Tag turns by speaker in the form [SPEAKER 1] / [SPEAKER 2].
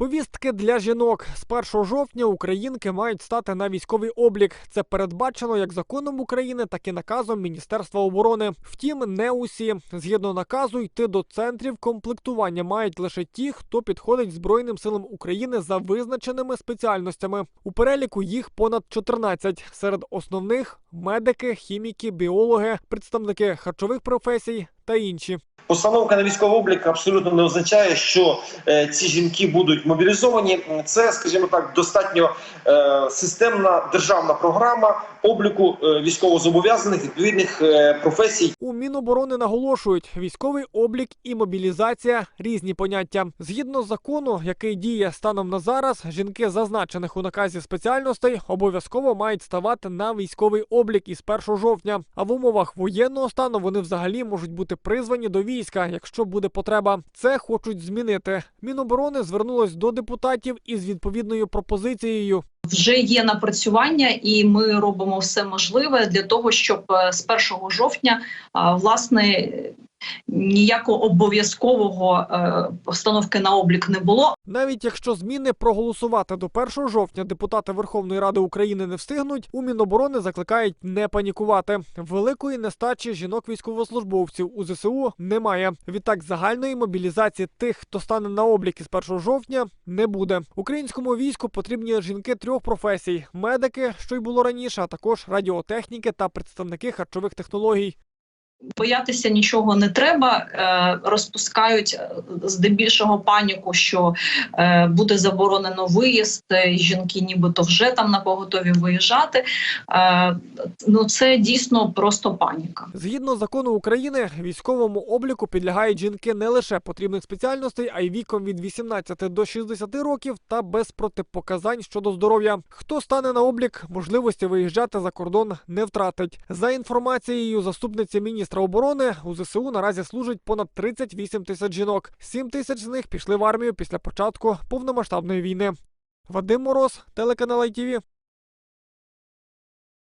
[SPEAKER 1] Повістки для жінок з 1 жовтня українки мають стати на військовий облік. Це передбачено як законом України, так і наказом Міністерства оборони. Втім, не усі згідно наказу йти до центрів комплектування мають лише ті, хто підходить Збройним силам України за визначеними спеціальностями. У переліку їх понад 14. Серед основних медики, хіміки, біологи, представники харчових професій та інші.
[SPEAKER 2] Постановка на військовий облік абсолютно не означає, що е, ці жінки будуть мобілізовані. Це, скажімо так, достатньо е, системна державна програма обліку е, військовозобов'язаних відповідних е, професій.
[SPEAKER 1] У Міноборони наголошують, військовий облік і мобілізація різні поняття. Згідно закону, який діє станом на зараз, жінки, зазначених у наказі спеціальностей, обов'язково мають ставати на військовий облік із 1 жовтня. А в умовах воєнного стану вони взагалі можуть бути призвані до війська, якщо буде потреба. Це хочуть змінити. Міноборони звернулось до депутатів із відповідною пропозицією.
[SPEAKER 3] Вже є напрацювання, і ми робимо все можливе для того, щоб е, з 1 жовтня власне ніякого обов'язкового е, постановки на облік не було.
[SPEAKER 1] Навіть якщо зміни проголосувати до 1 жовтня депутати Верховної Ради України не встигнуть, у Міноборони закликають не панікувати. Великої нестачі жінок військовослужбовців у ЗСУ немає. Відтак загальної мобілізації тих, хто стане на облік із 1 жовтня, не буде. Українському війську потрібні жінки трьох професій: медики, що й було раніше, а також радіотехніки та представники харчових технологій.
[SPEAKER 3] Боятися нічого не треба. Е, розпускають е, здебільшого паніку, що е, буде заборонено виїзд. Жінки, нібито вже там на поготові виїжджати. Ну це дійсно просто паніка.
[SPEAKER 1] Згідно закону України, військовому обліку підлягають жінки не лише потрібних спеціальностей, а й віком від 18 до 60 років та без протипоказань щодо здоров'я. Хто стане на облік, можливості виїжджати за кордон не втратить. За інформацією заступниці міністра оборони, у ЗСУ наразі служить понад 38 тисяч жінок. 7 тисяч з них пішли в армію після початку повномасштабної війни. Вадим Мороз, телеканал ITV.